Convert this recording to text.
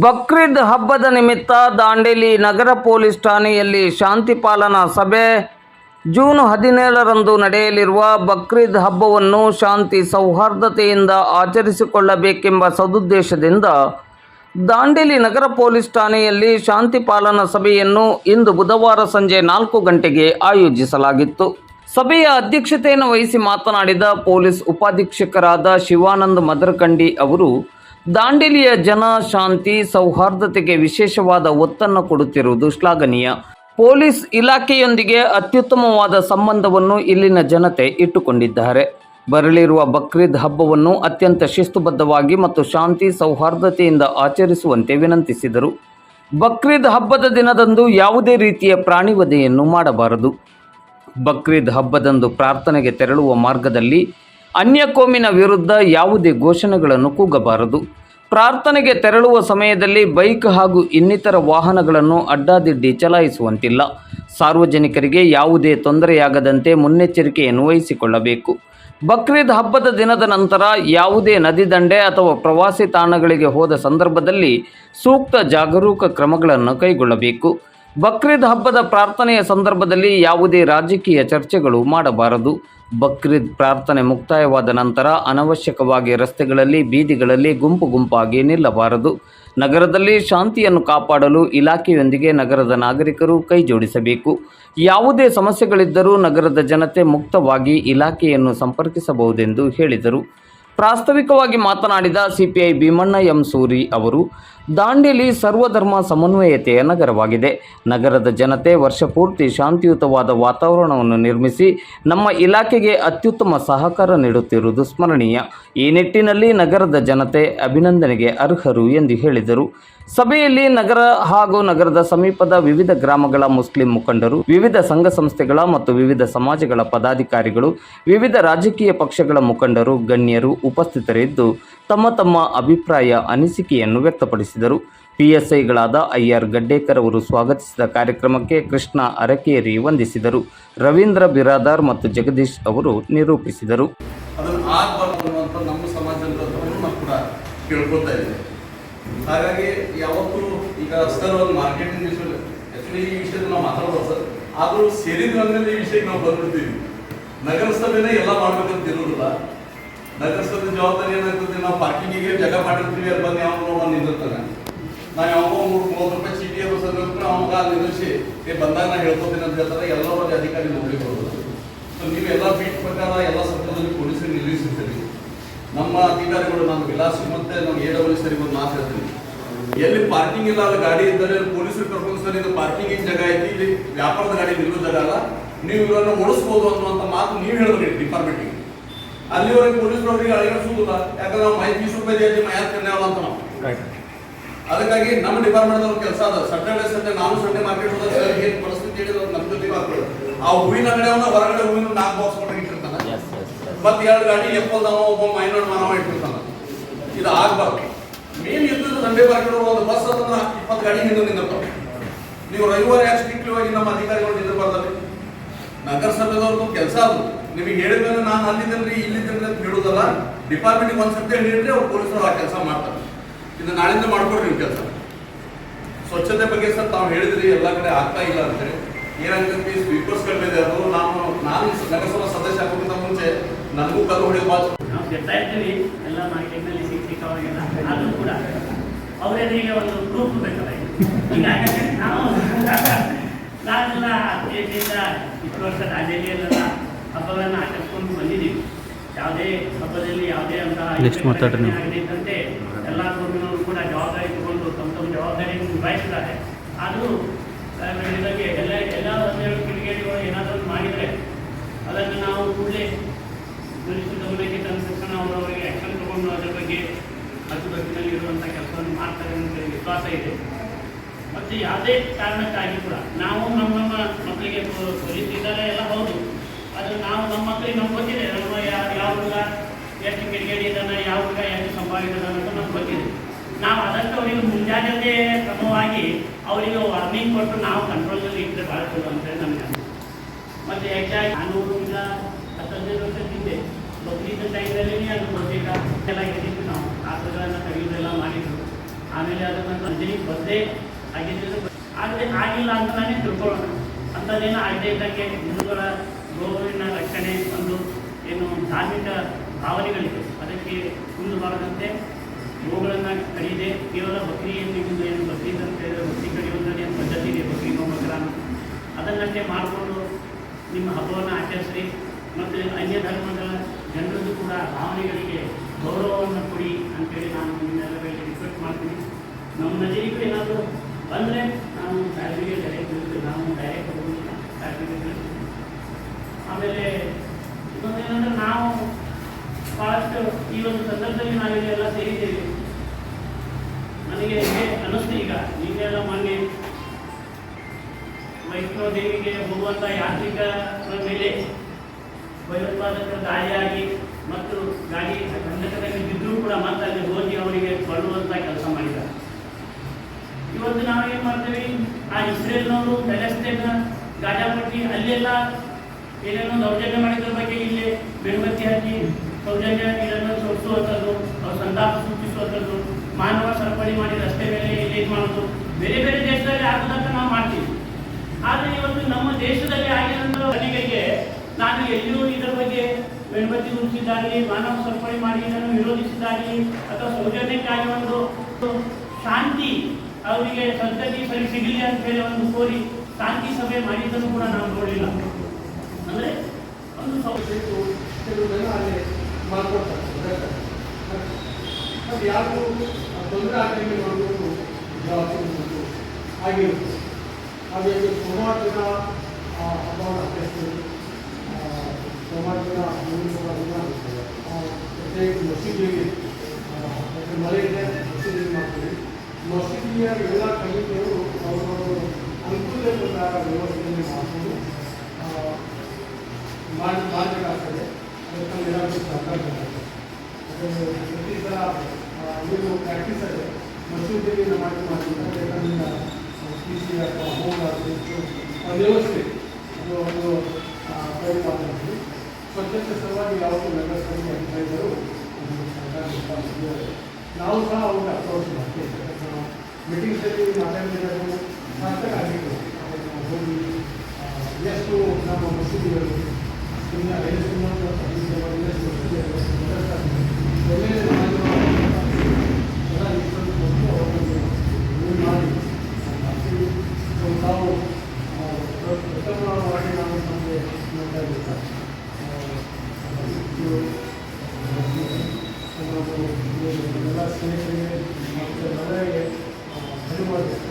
ಬಕ್ರೀದ್ ಹಬ್ಬದ ನಿಮಿತ್ತ ದಾಂಡೇಲಿ ನಗರ ಪೊಲೀಸ್ ಠಾಣೆಯಲ್ಲಿ ಶಾಂತಿ ಪಾಲನಾ ಸಭೆ. ಜೂನ್ ಹದಿನೇಳರಂದು ನಡೆಯಲಿರುವ ಬಕ್ರೀದ್ ಹಬ್ಬವನ್ನು ಶಾಂತಿ ಸೌಹಾರ್ದತೆಯಿಂದ ಆಚರಿಸಿಕೊಳ್ಳಬೇಕೆಂಬ ಸದುದ್ದೇಶದಿಂದ ದಾಂಡೇಲಿ ನಗರ ಪೊಲೀಸ್ ಠಾಣೆಯಲ್ಲಿ ಶಾಂತಿ ಪಾಲನಾ ಸಭೆಯನ್ನು ಇಂದು ಬುಧವಾರ ಸಂಜೆ ನಾಲ್ಕು ಗಂಟೆಗೆ ಆಯೋಜಿಸಲಾಗಿತ್ತು. ಸಭೆಯ ಅಧ್ಯಕ್ಷತೆಯನ್ನು ವಹಿಸಿ ಮಾತನಾಡಿದ ಪೊಲೀಸ್ ಉಪಾಧೀಕ್ಷಕರಾದ ಶಿವಾನಂದ್ ಮದರಕಂಡಿ ಅವರು ದಾಂಡೇಲಿಯ ಜನ ಶಾಂತಿ ಸೌಹಾರ್ದತೆಗೆ ವಿಶೇಷವಾದ ಒತ್ತನ್ನು ಕೊಡುತ್ತಿರುವುದು ಶ್ಲಾಘನೀಯ. ಪೊಲೀಸ್ ಇಲಾಖೆಯೊಂದಿಗೆ ಅತ್ಯುತ್ತಮವಾದ ಸಂಬಂಧವನ್ನು ಇಲ್ಲಿನ ಜನತೆ ಇಟ್ಟುಕೊಂಡಿದ್ದಾರೆ. ಬರಲಿರುವ ಬಕ್ರೀದ್ ಹಬ್ಬವನ್ನು ಅತ್ಯಂತ ಶಿಸ್ತುಬದ್ಧವಾಗಿ ಮತ್ತು ಶಾಂತಿ ಸೌಹಾರ್ದತೆಯಿಂದ ಆಚರಿಸುವಂತೆ ವಿನಂತಿಸಿದರು. ಬಕ್ರೀದ್ ಹಬ್ಬದ ದಿನದಂದು ಯಾವುದೇ ರೀತಿಯ ಪ್ರಾಣಿ ವಧೆಯನ್ನು ಮಾಡಬಾರದು. ಬಕ್ರೀದ್ ಹಬ್ಬದಂದು ಪ್ರಾರ್ಥನೆಗೆ ತೆರಳುವ ಮಾರ್ಗದಲ್ಲಿ ಅನ್ಯ ಕೋಮಿನ ವಿರುದ್ಧ ಯಾವುದೇ ಘೋಷಣೆಗಳನ್ನು ಕೂಗಬಾರದು. ಪ್ರಾರ್ಥನೆಗೆ ತೆರಳುವ ಸಮಯದಲ್ಲಿ ಬೈಕ್ ಹಾಗೂ ಇನ್ನಿತರ ವಾಹನಗಳನ್ನು ಅಡ್ಡಾದಿಡ್ಡಿ ಚಲಾಯಿಸುವಂತಿಲ್ಲ. ಸಾರ್ವಜನಿಕರಿಗೆ ಯಾವುದೇ ತೊಂದರೆಯಾಗದಂತೆ ಮುನ್ನೆಚ್ಚರಿಕೆಯನ್ನು ವಹಿಸಿಕೊಳ್ಳಬೇಕು ಬಕ್ರೀದ್ ಹಬ್ಬದ ದಿನದ ನಂತರ ಯಾವುದೇ ನದಿ ದಂಡೆ ಅಥವಾ ಪ್ರವಾಸಿ ತಾಣಗಳಿಗೆ ಹೋದ ಸಂದರ್ಭದಲ್ಲಿ ಸೂಕ್ತ ಜಾಗರೂಕ ಕ್ರಮಗಳನ್ನು ಕೈಗೊಳ್ಳಬೇಕು. ಬಕ್ರೀದ್ ಹಬ್ಬದ ಪ್ರಾರ್ಥನೆಯ ಸಂದರ್ಭದಲ್ಲಿ ಯಾವುದೇ ರಾಜಕೀಯ ಚರ್ಚೆಗಳು ಮಾಡಬಾರದು. ಬಕ್ರೀದ್ ಪ್ರಾರ್ಥನೆ ಮುಕ್ತಾಯವಾದ ನಂತರ ಅನವಶ್ಯಕವಾಗಿ ರಸ್ತೆಗಳಲ್ಲಿ, ಬೀದಿಗಳಲ್ಲಿ ಗುಂಪು ಗುಂಪಾಗಿ ನಿಲ್ಲಬಾರದು. ನಗರದಲ್ಲಿ ಶಾಂತಿಯನ್ನು ಕಾಪಾಡಲು ಇಲಾಖೆಯೊಂದಿಗೆ ನಗರದ ನಾಗರಿಕರು ಕೈಜೋಡಿಸಬೇಕು ಯಾವುದೇ ಸಮಸ್ಯೆಗಳಿದ್ದರೂ ನಗರದ ಜನತೆ ಮುಕ್ತವಾಗಿ ಇಲಾಖೆಯನ್ನು ಸಂಪರ್ಕಿಸಬಹುದೆಂದು ಹೇಳಿದರು. ಪ್ರಾಸ್ತಾವಿಕವಾಗಿ ಮಾತನಾಡಿದ ಸಿಪಿಐ ಭೀಮಣ್ಣ ಎಂ ಸೂರಿ ಅವರು, ದಾಂಡೇಲಿ ಸರ್ವಧರ್ಮ ಸಮನ್ವಯತೆಯ ನಗರವಾಗಿದೆ. ನಗರದ ಜನತೆ ವರ್ಷಪೂರ್ತಿ ಶಾಂತಿಯುತವಾದ ವಾತಾವರಣವನ್ನು ನಿರ್ಮಿಸಿ ನಮ್ಮ ಇಲಾಖೆಗೆ ಅತ್ಯುತ್ತಮ ಸಹಕಾರ ನೀಡುತ್ತಿರುವುದು ಸ್ಮರಣೀಯ. ಈ ನಿಟ್ಟಿನಲ್ಲಿ ನಗರದ ಜನತೆ ಅಭಿನಂದನೆಗೆ ಅರ್ಹರು ಎಂದು ಹೇಳಿದರು. ಸಭೆಯಲ್ಲಿ ನಗರ ಹಾಗೂ ನಗರದ ಸಮೀಪದ ವಿವಿಧ ಗ್ರಾಮಗಳ ಮುಸ್ಲಿಂ ಮುಖಂಡರು, ವಿವಿಧ ಸಂಘ ಸಂಸ್ಥೆಗಳ ಮತ್ತು ವಿವಿಧ ಸಮಾಜಗಳ ಪದಾಧಿಕಾರಿಗಳು, ವಿವಿಧ ರಾಜಕೀಯ ಪಕ್ಷಗಳ ಮುಖಂಡರು, ಗಣ್ಯರು ಉಪಸ್ಥಿತರಿದ್ದು ತಮ್ಮ ತಮ್ಮ ಅಭಿಪ್ರಾಯ ಅನಿಸಿಕೆಯನ್ನು ವ್ಯಕ್ತಪಡಿಸಿದರು. ಪಿಎಸ್ಐಗಳಾದ ಐಆರ್ ಗಡ್ಡೇಕರ್ ಅವರು ಸ್ವಾಗತಿಸಿದ ಕಾರ್ಯಕ್ರಮಕ್ಕೆ ಕೃಷ್ಣ ಅರಕೇರಿ ವಂದಿಸಿದರು. ರವೀಂದ್ರ ಬಿರಾದಾರ್ ಮತ್ತು ಜಗದೀಶ್ ಅವರು ನಿರೂಪಿಸಿದರು. ಹಾಗಾಗಿ ಯಾವತ್ತು ಈಗ ಸರ್ ಒಂದು ಮಾರ್ಕೆಟಿಂಗ್ ವಿಷಯ ಈ ವಿಷಯದಲ್ಲಿ ನಾವು ಮಾತಾಡ್ಬೋದು ಸರ್. ಆದರೂ ಸೇರಿದ ಮೇಲೆ ಈ ವಿಷಯಕ್ಕೆ ನಾವು ಬಂದ್ಬಿಡ್ತೀವಿ. ನಗರಸಭೆನೇ ಎಲ್ಲ ಮಾಡ್ಬೇಕಂತ ಇರೋದಿಲ್ಲ ನಗರಸಭೆ ಜವಾಬ್ದಾರಿ ಏನಾಗ್ತದೆ? ನಾವು ಪಾರ್ಕಿಂಗಿಗೆ ಜಾಗ ಮಾಡಿರ್ತೀವಿ, ಅಲ್ಲಿ ಬಂದು ಯಾವ ಒಂದು ನಿಂದಿರ್ತಾನೆ ನಾವು ಯಾವಾಗ ಮೂರು ಮೂವತ್ತು ರೂಪಾಯಿ ಚೀಟಿ ಅದು ಸರ್ ಅವಾಗ ನಿಲ್ಲಿಸಿ, ಏ, ಬಂದಾಗ ನಾ ಹೇಳ್ಕೊತೀನಿ ಅಂತ ಹೇಳ್ತಾರೆ. ಎಲ್ಲರೂ ಅಧಿಕಾರಿ ನೋಡ್ಲಿಕ್ಕೆ ಬರೋದು ಸೊ ನೀವೆಲ್ಲ ಬೀಟ್ ಪ್ರಕಾರ ಎಲ್ಲ ಸರ್ಕಾರದಲ್ಲಿ ಪೊಲೀಸರು ನಿಲ್ಲಿಸಿರ್ತೀರಿ. ನಮ್ಮ ಅಧಿಕಾರಿಗಳು ನಮ್ಮ ವಿಲಾಸ ಮತ್ತೆ ನಮ್ಮ ಎ ಡಬ್ಲ್ಯೂ ಸರಿ ಒಂದು ಮಾತು ಹೇಳ್ತೀನಿ. ಎಲ್ಲಿ ಪಾರ್ಕಿಂಗ್ ಇಲ್ಲ ಅಲ್ಲಿ ಗಾಡಿ ಇದ್ದರೆ ಪೊಲೀಸರು ಕರ್ಕೊಂಡು ಸರ್ ಇದು ಪಾರ್ಕಿಂಗ್ ಜಾಗ ಐತಿ ಇಲ್ಲಿ ವ್ಯಾಪಾರದ ಗಾಡಿ ನಿಲ್ಲೋ ಜಾಗ ಅಲ್ಲ. ನೀವು ಇವರನ್ನು ಓಡಿಸ್ಬೋದು ಅನ್ನುವಂಥ ಮಾತು ನೀವು ಹೇಳಿದ್ರಿ ಡಿಪಾರ್ಟ್ಮೆಂಟಿಗೆ ಅಲ್ಲಿವರೆಗೆ ಪೊಲೀಸರವರಿಗೆ ಅಳಿಗಿಸುವುದಿಲ್ಲ ಯಾಕಂದ್ರೆ ನಾವು ಮೈ ಬೀಸ್ ರೂಪಾಯಿ ದೇಜಿ ಮೈ ಕನ್ಯಾವಲ್ಲ ಅಂತ ನಾವು. ಅದಕ್ಕಾಗಿ ನಮ್ಮ ಡಿಪಾರ್ಟ್ಮೆಂಟ್ ಅವ್ರ ಕೆಲಸ ಅದ. ಸಟರ್ಡೆ ಸಂಡೇ ನಾನು ಸಂಡೇ ಮಾರ್ಕೆಟ್ ಹೋದಾಗ ಏನು ಪರಿಸ್ಥಿತಿ ಹೇಳಿದ್ರು ನಮ್ಮ ಜೊತೆ ಆ ಹೂವಿನ ಅಂಗಡಿಯವನ್ನ ಹೊರಗಡೆ ಹೂವಿನ ನಾಲ್ಕು ಬಾಕ್ಸ್ ಕೊಟ್ಟು ಇಟ್ಟಿರ್ತಾನೆ ಮತ್ತೆ ಎರಡು ಗಾಡಿ ಎಪ್ಪಲ್ ನಾವು ಒಬ್ಬ ಮೈನೋಡ್ ಮಾನವ ಇಟ್ಬಿಡ್ತಾನ ಇದು ಆಗ್ಬಾರ್ದು. ಮೇನ್ ಇದ್ದದ್ದು ದಂಡೆ ಬರ್ಕೊಂಡು ಒಂದು ಬಸ್ ಅದನ್ನ ಇಪ್ಪತ್ತು ಗಾಡಿ ಹಿಂದೆ ನಿಂದಿರ್ತಾವೆ ನೀವು ರವಿವಾರ ಯಾಕೆ ಸ್ಟ್ರಿಕ್ಟ್ಲಿ ಹೋಗಿ ನಮ್ಮ ಅಧಿಕಾರಿಗಳು ನಿಂದಿರಬಾರ್ದಲ್ಲಿ ನಗರಸಭೆದವ್ರದ್ದು ಕೆಲಸ ಅದು. ನಿಮಗೆ ಹೇಳಿದ ನಾನು ಅಲ್ಲಿದ್ದೇನೆ ಇಲ್ಲಿದ್ದೇನೆ ಅಂತ ಹೇಳೋದಲ್ಲ ಡಿಪಾರ್ಟ್ಮೆಂಟ್ಗೆ ಒಂದು ಸತ್ಯ ಹೇಳಿದ್ರೆ ಅವ್ರು ಪೊಲೀಸರು ಆ ಕೆಲಸ ಮಾಡ್ತಾರೆ. ಇದು ನಾಳಿಂದ ಮಾಡ್ಕೊಡ್ರಿ ನಿಮ್ಮ ಕೆಲಸ. ಸ್ವಚ್ಛತೆ ಬಗ್ಗೆ ಸರ್ ತಾವು ಹೇಳಿದ್ರಿ, ಎಲ್ಲ ಕಡೆ ಆಗ್ತಾ ಇಲ್ಲ ಅಂತೇಳಿ ಏನಾಗುತ್ತೆ? ಸ್ವೀಪರ್ಸ್ ಕಡಿಮೆ ಅದು, ನಾನು ನಾನು ನಗರಸಭಾ ಸದಸ್ಯ ಆಗೋಕ್ಕಿಂತ ಮುಂಚೆ ನನಗೂ ಕಲ್ಲು ಹೊಡೆಯಬಾರ್ದು ನಾವು ಇರ್ತೀವಿ ಎಲ್ಲ ಮಾರ್ಕೆಟ್ನಲ್ಲಿ ಸಿಕ್ಕ ಸಿಕ್ಕವರಿಗೆಲ್ಲ ಆದರೂ ಕೂಡ ಅವರಿಗೆ ಒಂದು ಗ್ರೂಪ್ ಬೇಕಲ್ಲ ಹೀಗಾಗಿ ನಾವು ನಾವೆಲ್ಲ ಹದಿನೈದರಿಂದ ಇಷ್ಟು ವರ್ಷ ರಾಜ್ಯದಲ್ಲೆಲ್ಲ ಹಬ್ಬಗಳನ್ನು ಆಚರಿಸ್ಕೊಂಡು ಬಂದಿದ್ದೀವಿ. ಯಾವುದೇ ಹಬ್ಬದಲ್ಲಿ ಯಾವುದೇ ಅಂತ Next ಮಾತಾಡ್ರಿ ನೀವು. ಆಗದಂತೆ ಎಲ್ಲ ಗ್ರೂಪಿನವರು ಕೂಡ ಜವಾಬ್ದಾರಿ ತಗೊಂಡು ತಮ್ಮ ತಮ್ಮ ಜವಾಬ್ದಾರಿಯನ್ನು ನಿಭಾಯಿಸಿದ್ದಾರೆ. ಆದರೂ ಇದಕ್ಕೆ ಎಲ್ಲ ಎಲ್ಲ ಹದಿನೇಳು ಕಿಡಿಗೇಡಿಗಳು ಏನಾದರೂ ಮಾಡಿದರೆ ಅದನ್ನು ನಾವು ಕೂಡಲೇ ಪೊಲೀಸರ ಗಮನಕ್ಕೆ ತಂದ ತಕ್ಷಣ ಅವರು ಅವರಿಗೆ ಆ್ಯಕ್ಷನ್ ತಗೊಂಡು ಅದರ ಬಗ್ಗೆ ಅಚ್ಚುಕಟ್ಟಿನಲ್ಲಿ ಇರುವಂಥ ಕೆಲಸವನ್ನು ಮಾಡ್ತಾರೆ ಅಂತ ವಿಶ್ವಾಸ ಇದೆ. ಮತ್ತು ಯಾವುದೇ ಕಾರಣಕ್ಕಾಗಿ ಕೂಡ ನಾವು ನಮ್ಮ ನಮ್ಮ ಮಕ್ಕಳಿಗೆ ಪೊಲೀಸ್ ಎಲ್ಲ ಹೌದು. ಆದರೆ ನಾವು ನಮ್ಮ ಮಕ್ಕಳಿಗೆ ನಮ್ಗೆ ಗೊತ್ತಿದೆ, ನಮ್ಮ ಯಾವ ಯಾವ ಹುಡುಗ ಎಷ್ಟು ಕಿಡಿಗೇಡಿ ಇದ್ದಾನೆ, ಯಾವ ಹುಡುಗ ಎಷ್ಟು ಸಂಭಾವಿತ ಅಂತ ನಮ್ಗೆ ಗೊತ್ತಿದೆ. ನಾವು ಅದಕ್ಕೆ ಅವರಿಗೆ ಮುಂಜಾಗ್ರತೆ ಕ್ರಮವಾಗಿ ಅವರಿಗೆ ವಾರ್ನಿಂಗ್ ಕೊಟ್ಟು ನಾವು ಕಂಟ್ರೋಲ್ನಲ್ಲಿ ಇಟ್ಟರೆ ಭಾಳ ಚಲೋ ಅಂತ ನನಗೆ ಮತ್ತೆ ಹೆಚ್ಚಾಗಿ ನಾನೂರಿಂದ ಹತ್ತೈದು ವರ್ಷ ಹಿಂದೆ ಬಕ್ರೀದ್ ಟೈಮಲ್ಲಿ ಅದು ಬಹುತೇಕ ಎಲ್ಲ ನಾವು. ಆತಗಳನ್ನು ತೆಗೆಯೋದೆಲ್ಲ ಮಾಡಿದ್ರು. ಆಮೇಲೆ ಅದನ್ನು ಅಂಜನಿಗೆ ಬಂದೇ ಆಗಿದ್ದು ಆದರೆ ಆಗಿಲ್ಲ ಅಂತ ನಾನೇ ತಿಳ್ಕೊಳ್ಳೋಣ. ಅಂಥದ್ದೇನು ಆಗದೆ ಇದ್ದಕ್ಕೆ ಹಿಂದೂಗಳ ಗೋವಿನ ರಕ್ಷಣೆ ಒಂದು ಏನು ಧಾರ್ಮಿಕ ಭಾವನೆಗಳಿದೆ. ಅದಕ್ಕೆ ಮುಂದೆ ಬಾರದಂತೆ ಗೋಗಳನ್ನು ಕಡಿದೆ ಕೇವಲ ಬಕ್ರಿಯನ್ನು ಇದು ಏನು ಬಕ್ರೀದ್ ಅಂತ ಹೇಳಿದ್ರೆ ಬಕ್ರಿ ಕಡಿಯುವುದರಲ್ಲಿ ಏನು ಪದ್ಧತಿ ಇದೆ, ಬಕ್ರಿ ಮೊಹಮ್ಮದ್ರಾನ ಅದನ್ನಷ್ಟೇ ಮಾಡಿಕೊಂಡು ನಿಮ್ಮ ಹಬ್ಬವನ್ನು ಆಚರಿಸ್ರಿ. ಮತ್ತು ಅನ್ಯ ಧರ್ಮದ ಜನರದ್ದು ಕೂಡ ಭಾವನೆಗಳಿಗೆ ಗೌರವವನ್ನು ಕೊಡಿ ಅಂತೇಳಿ ನಾನು ನಿಮ್ಮೆಲ್ಲರಿಗೆ ರಿಕ್ವೆಸ್ಟ್ ಮಾಡ್ತೀನಿ. ನಮ್ಮ ನಜರಿಗೂ ಏನಾದರೂ ಬಂದರೆ ನಾನು ಸಾಹೇಬರಿಗೆ ಡೈರೆಕ್ಟ್ ನಾನು ಡೈರೆಕ್ಟ್ ಹೋಗೋದಿಲ್ಲ. ತಿಳಿಸ್ತೀನಿ ಆಮೇಲೆ ಇನ್ನೊಂದೇನೆಂದರೆ ನಾವು ಭಾಳಷ್ಟು ಈ ಒಂದು ಸಂದರ್ಭದಲ್ಲಿ ನಾವಿಲ್ಲಿ ಎಲ್ಲ ಸೇರಿದ್ದೇವೆ. ನನಗೆ ಹೇಗೆ ಅನ್ನಿಸ್ತು ಈಗ. ನಿನ್ನೆಲ್ಲ ಮೊನ್ನೆ ವೈಷ್ಣವ ದೇವಿಗೆ ಹೋಗುವಂಥ ಯಾತ್ರಿಕರ ಮೇಲೆ ಭಯೋತ್ಪಾದಕರ ದಾಳಿಯಾಗಿ ಮತ್ತು ಗಾಡಿ ಕಂದಕದಲ್ಲಿ ಬಿದ್ದರೂ ಕೂಡ ಮತ್ತೆ ಅಲ್ಲಿ ಹೋಗಿ ಅವರಿಗೆ ಕೊಳ್ಳುವಂಥ ಕೆಲಸ ಮಾಡಿದ್ದಾರೆ. ಇವತ್ತು ನಾವು ಏನು ಮಾಡ್ತೀವಿ? ಆ ಇಸ್ರೇಲ್ನವರು ಪ್ಯಾಲೆಸ್ಟೈನ್ ಗಾಜಾಪಟ್ಟಿ, ಅಲ್ಲೆಲ್ಲ ಏನೇನೋ ದೌರ್ಜನ್ಯ ಮಾಡಿದ್ರ ಬಗ್ಗೆ ಇಲ್ಲಿ ಬೆಂಬತ್ತಿ ಹಾಕಿ ಸೌಜನ್ಯ ಇದನ್ನು ತೋರಿಸುವಂಥದ್ದು ಅವ್ರ ಸಂತಾಪ ಸೂಚಿಸುವಂಥದ್ದು, ಮಾನವ ಸರಪಳಿ ಮಾಡಿ ರಸ್ತೆ ಮೇಲೆ ಇಲ್ಲಿ ಮಾಡೋದು. ಬೇರೆ ಬೇರೆ ದೇಶದಲ್ಲಿ ಆಗೋದಂತ ನಾವು ಮಾಡ್ತೀವಿ. ಆದರೆ ಇವತ್ತು ನಮ್ಮ ದೇಶದಲ್ಲಿ ನಾನು ಎಲ್ಲಿಯೂ ಇದರ ಬಗ್ಗೆ ಮೇಣಬತ್ತಿ ಉಳಿಸಿದ್ದಾಗಲಿ ಮಾನವ ಸರಪಳಿ ಮಾಡಿ ಇದನ್ನು ವಿರೋಧಿಸಿದ್ದಾಗಲಿ ಅಥವಾ ಸೌಜನ್ಯಕ್ಕಾಗಿ ಒಂದು ಶಾಂತಿ ಅವರಿಗೆ ಸದ್ಗತಿ ಸರಿ ಸಿಗಲಿ ಅಂತ ಹೇಳಿ ಒಂದು ಕೋರಿ ಶಾಂತಿ ಸಭೆ ಮಾಡಿದ್ದನ್ನು ಕೂಡ ನಾವು ನೋಡಿಲ್ಲ. ಅಂದರೆ ಒಂದು ಸೌ ಕೆಲವು ಅಲ್ಲಿ ಮಾಡ್ಕೊಡ್ತಾರೆ ಅದು ಯಾರಿಗೂ ತೊಂದರೆ ಆಗಲಿಕ್ಕೆ ನೋಡಬೇಕು ಜವಾಬ್ದಾರಿ ಹಾಗೆ ಆಗಿರುತ್ತೆ ಆ ಹಬ್ಬವನ್ನು ಆಚರಿಸ್ತೀವಿ. ಆ, ದಿನ ಆ, ಪ್ರತ್ಯೇಕ ಮಸೀದಿಗೆ ಆ, ಯಾಕಂದ್ರೆ ಮಳೆ ಇದೆ ಮಸೀದಿ ಮಾಡ್ತೀವಿ ಮಸೀದಿಯ ಎಲ್ಲ ಕಮಿಟಿಯವರು ಅವರು ಅನುಕೂಲ ಪ್ರಕಾರ ವ್ಯವಸ್ಥೆಯನ್ನು ಮಾಡಿಕೊಂಡು ಮಾಡಿ ಮಾಡಬೇಕಾಗ್ತದೆ ಅದಕ್ಕೆ ಏನಾದರೂ ಸರ್ಕಾರ ಬೇಕಾಗ್ತದೆ ಯಾಕಂದರೆ ಪ್ರತಿ ಸಲ ಏನು ಪ್ರಾಕ್ಟೀಸ್ ಇದೆ ಮಸೂದೆಗೆ ಮಾಡಿ ಮಾಡಿದ್ರೆ ಅದರಿಂದ ಟಿ ಸಿ ಅಥವಾ ಹೋಮ್ ಆ ವ್ಯವಸ್ಥೆ ಅದು ಒಂದು ಸ್ವಚ್ಛತೆ ಸಲುವಾಗಿ ಯಾವತ್ತೂ ನಗರಸಭೆ ಅಧಿಕಾರಿಗಳು ಒಂದು ಸರ್ಕಾರ ನಿರ್ಧಾರಿಸಿದ್ದಾರೆ. ನಾವು ಸಹ ಅವ್ರಿಗೆ ಅಪ್ರೋಚ್ ಮಾಡ್ತೀವಿ ಯಾಕಂದ್ರೆ ನಾವು ಮೀಟಿಂಗ್ಸಲ್ಲಿ ಮಾತಾಡಿರೋದು ಸಾರ್ಥಕ ಆಗಿತ್ತು ಅದಕ್ಕೆ ನಾವು ಹೋಗಿ ಆ, ಎಷ್ಟು ನಮ್ಮ ಮಸೂದಿಗಳು ಸುಮ್ಮನೆ ಐದು ಸುಮಾರು ಸದಸ್ಯರು ಎಷ್ಟು ಮಸೂದಿಗಳು ಒಳ್ಳೆಯ ಸಮಾಜವನ್ನು ಎಲ್ಲ ಇಟ್ಕೊಂಡು ಕೊಟ್ಟು ಅವರನ್ನು ಇದು ಮಾಡಿ ಮಾಡ್ತೀವಿ. ಸೊ ತಾವು ಆ, ಪ್ರ- ಪ್ರಥಮವಾಗಿ ನಾವು ನಮಗೆ ನೋಡ್ತಾ ಇದ್ದೀವಿ ಸ್ನೇಹಿತರಿಗೆ ಮತ್ತು ಎಲ್ಲರಿಗೆ ಧನ್ಯವಾದ